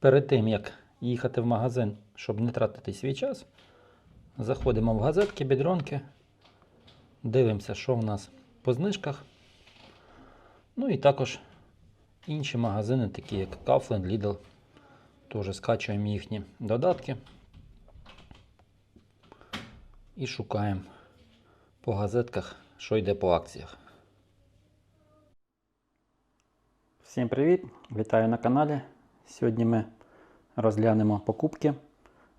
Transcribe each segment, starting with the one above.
Перед тим, як їхати в магазин, щоб не тратити свій час, заходимо в газетки, бідронки, дивимося, що в нас по знижках. Ну і також інші магазини, такі як Kaufland, Lidl. Теж скачуємо їхні додатки і шукаємо по газетках, що йде по акціях. Всім привіт! Вітаю на каналі. Сьогодні ми розглянемо покупки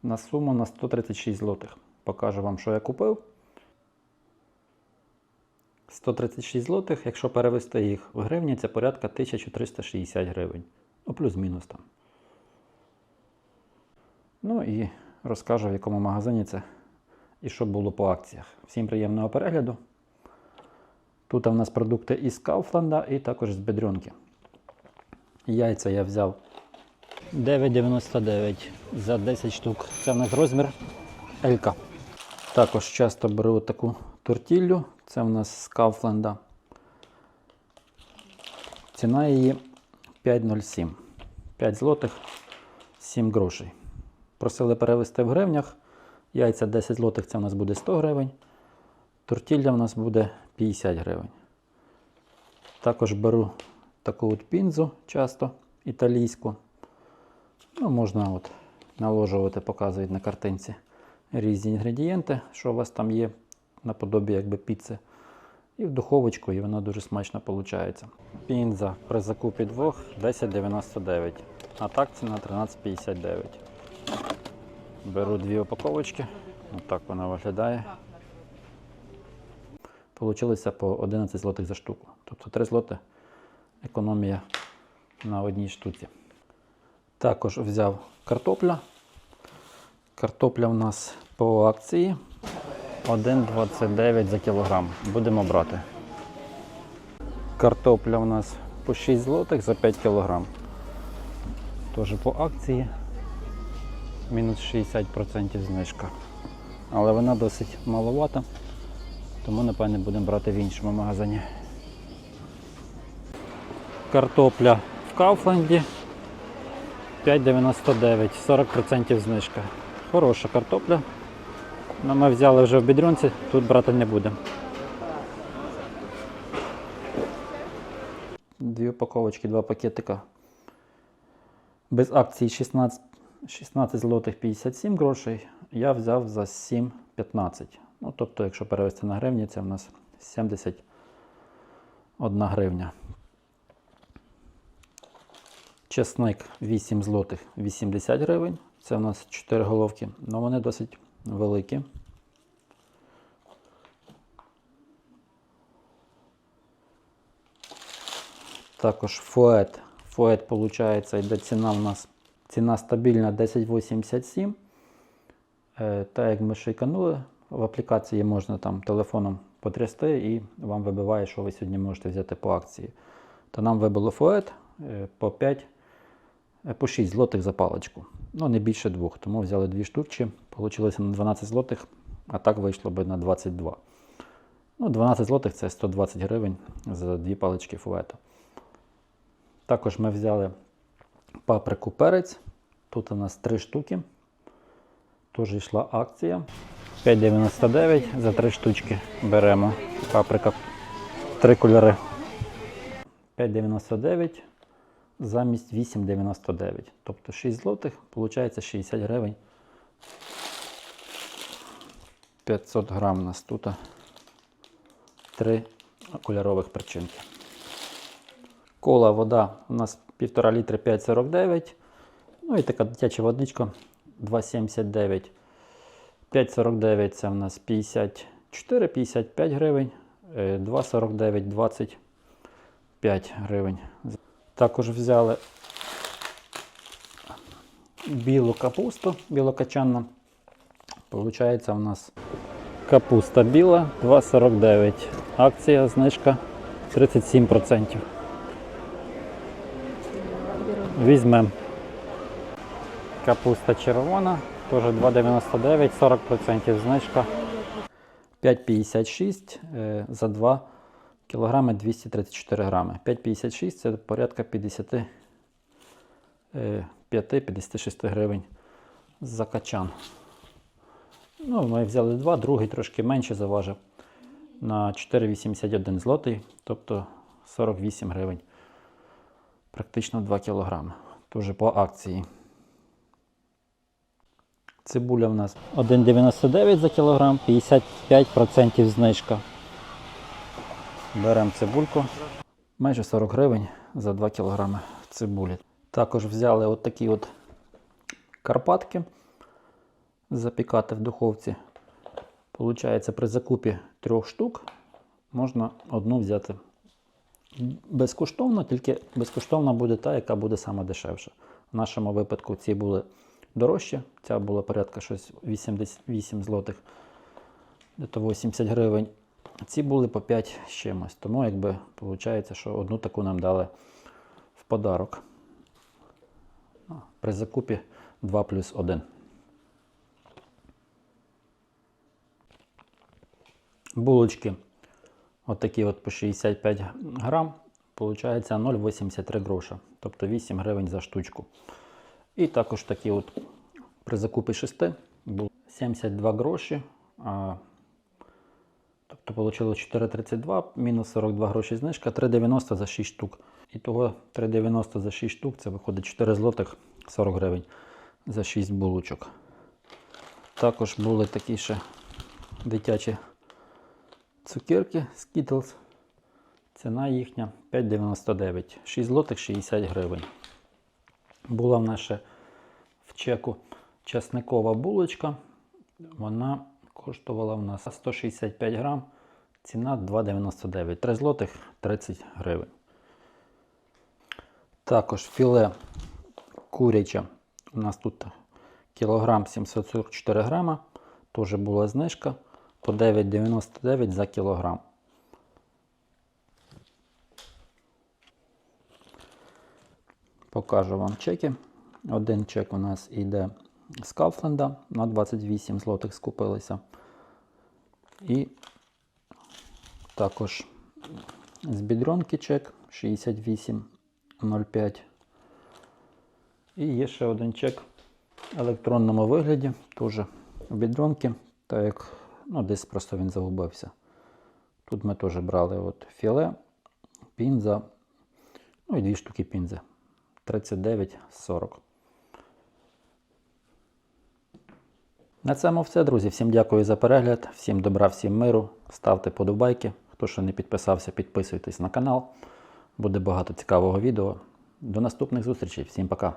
на суму на 136 злотих. Покажу вам, що я купив. 136 злотих, якщо перевести їх в гривні, це порядка 1360 гривень. Ну, плюс-мінус там. Ну і розкажу, в якому магазині це і що було по акціях. Всім приємного перегляду. Тут у нас продукти із Кауфланда і також з Бедрюнки. Яйця я взяв 9,99 за 10 штук. Це в нас розмір L. Також часто беру таку тортіллю. Це в нас з Кауфланда. Ціна її 5,07. 5 злотих 7 грошей. Просили перевести в гривнях. Яйця 10 злотих це в нас буде 100 гривень. Тортілля в нас буде 50 гривень. Також беру таку от пінзу часто італійську. Ну, можна от наложувати, показують на картинці різні інгредієнти, що у вас там є наподобі якби піци. І в духовочку, і вона дуже смачно виходить. Пінза при закупі двох 10,99. А так ціна 13,59. Беру дві упаковочки. Отак вона виглядає. Получилося по 11 злотих за штуку. Тобто 3 злоти економія на одній штуці. Також взяв картопля. Картопля в нас по акції 1,29 за кілограм. Будемо брати. Картопля в нас по 6 злотих за 5 кілограм. Теж по акції мінус 60% знижка. Але вона досить маловата, тому напевне будемо брати в іншому магазині. Картопля в Кауфленді 5,99, 40% знижка. Хороша картопля. Ну, ми взяли вже в бідрюнці, тут брати не будемо. Дві упаковочки, два пакетика. Без акції 16, 16 злотих 57 грошей. Я взяв за 7,15. Ну, тобто, якщо перевести на гривні, це в нас 71 гривня. Чесник 8 злотих 80 гривень. Це у нас 4 головки, але вони досить великі. Також фует. Фует, виходить, йде ціна у нас ціна стабільна 10,87. Е, так як ми шейканули, в аплікації можна там телефоном потрясти і вам вибиває, що ви сьогодні можете взяти по акції. То нам вибило фует е, по 5 Е, по 6 злотих за паличку. Ну, не більше двох. Тому взяли дві штучки. Получилося на 12 злотих, а так вийшло би на 22. Ну, 12 злотих це 120 гривень за дві палички фуета. Також ми взяли паприку перець. Тут у нас 3 штуки. Теж йшла акція. 5,99 за 3 штучки беремо. Паприка 3 кольори. 5,99 замість 8,99. Тобто 6 злотих, виходить 60 гривень. 500 грам у нас тут 3 кольорових перчинки. Кола, вода у нас 1,5 літри 5,49. Ну і така дитяча водичка 2,79. 5,49 це у нас 54-55 гривень. 2,49 25 гривень. Також взяли білу капусту білокачанну. Получається у нас капуста біла 2,49. Акція, знижка 37%. Візьмемо. Капуста червона, теж 2,99, 40% знижка. 5,56 е, за 2 кілограми 234 грами. 5,56 це порядка 50, е, 55-56 гривень за качан. Ну, ми взяли два, другий трошки менше заважив на 4,81 злотий, тобто 48 гривень. Практично 2 кілограми. Тоже по акції. Цибуля в нас 1,99 за кілограм, 55% знижка. Беремо цибульку. Майже 40 гривень за 2 кілограми цибулі. Також взяли от такі от карпатки запікати в духовці. Получається, при закупі трьох штук можна одну взяти безкоштовно, тільки безкоштовна буде та, яка буде саме дешевша. В нашому випадку ці були дорожчі, ця була порядка щось 88 злотих, то 80 гривень. Ці були по 5 з чимось. Тому якби виходить, що одну таку нам дали в подарок. При закупі 2 плюс 1. Булочки отакі от по 65 грам. Получається 0,83 гроша, тобто 8 гривень за штучку. І також такі от при закупі 6 було 72 гроші. Тобто вийшло 4,32 мінус 42 гроші знижка, 3,90 за 6 штук. І того 3,90 за 6 штук це виходить 4 злотих 40 гривень за 6 булочок. Також були такі ще дитячі цукерки Skittles. Ціна їхня 5,99, 6 злотих 60 гривень. Була в нас ще в чеку часникова булочка. Вона коштувала в нас 165 грам, ціна 2,99, 3 злотих 30 гривень. Також філе куряче. У нас тут кілограм 744 грама. Теж була знижка по 9,99 за кілограм. Покажу вам чеки. Один чек у нас йде з Кафленда на 28 злотих скупилися. І також з бідронки чек 68,05. І є ще один чек в електронному вигляді, теж в бідронки, так як ну, десь просто він загубився. Тут ми теж брали от філе, пінза, ну і дві штуки пінзи. 39,40. На цьому все, друзі. Всім дякую за перегляд, всім добра, всім миру. Ставте подобайки. Хто ще не підписався, підписуйтесь на канал. Буде багато цікавого відео. До наступних зустрічей. Всім пока.